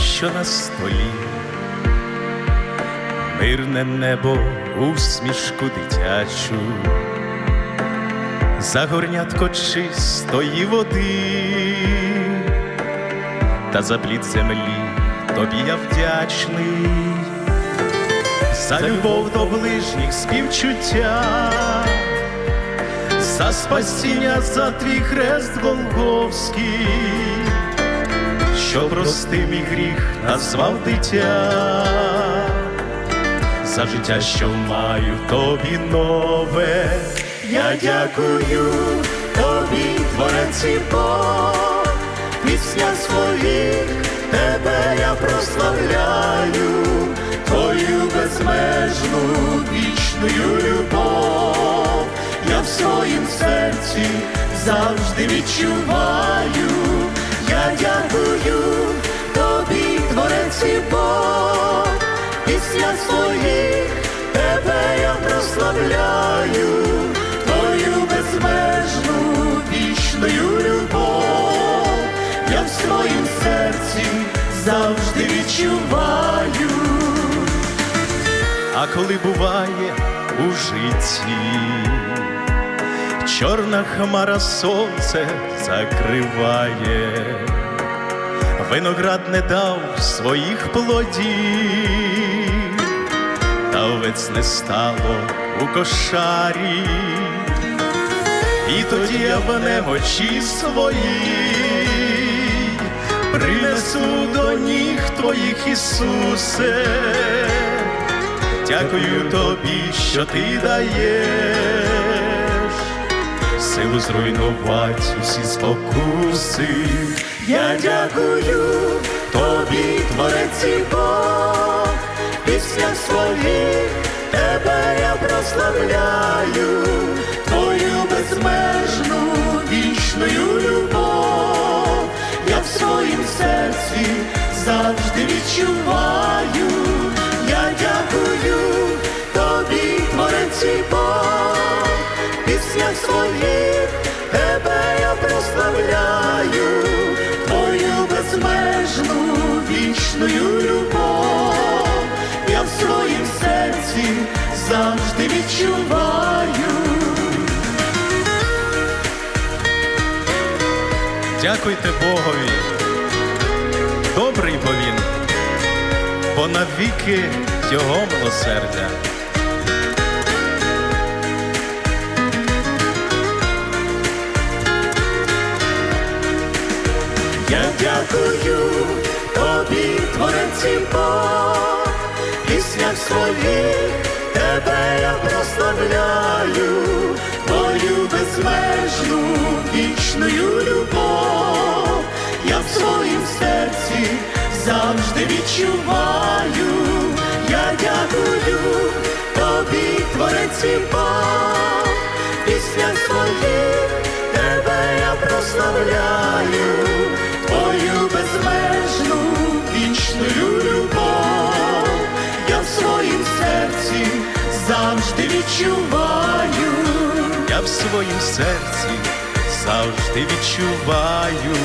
що на столі, мирне небо, усмішку дитячу, за горнятко чистої води, та за плід землі тобі я вдячний, за любов до ближніх співчуття. За спасіння за твій хрест Голговський, що простив мій гріх назвав дитя, за життя, що маю тобі нове, я дякую тобі, творець Бог, пісня своїх тебе я прославляю, твою безмежну вічну любов. Я в своїм серці завжди відчуваю, я дякую тобі, творець Бог, пісня своїх тебе я прославляю, твою безмежну вічну любов, я в своїм серці завжди відчуваю. А коли буває у житті, чорна хмара сонце закриває, виноград не дав своїх плодів, та овець не стало у кошарі, і тоді я в немочі своїй принесу до ніг твоїх Ісусе. Дякую тобі, що ти даєш силу зруйнувати усі спокуси. Я дякую тобі, творець Бог, пісня своїх тебе я прославляю, твою безмежну вічну любов, я в своїм серці завжди відчуваю. Я дякую тобі, творець Бог, пісня своїх безмежну вічну любов, я в своїм серці завжди відчуваю. Дякуйте Богові, добрий бо він бо навіки його милосердя. І Бог, піснях своїх тебе я прославляю, твою безмежну вічну любов, я в своїм серці завжди відчуваю, я дякую тобі, творець Бог, пісня своїх тебе я прославляю, відчуваю, я в своїм серці завжди відчуваю.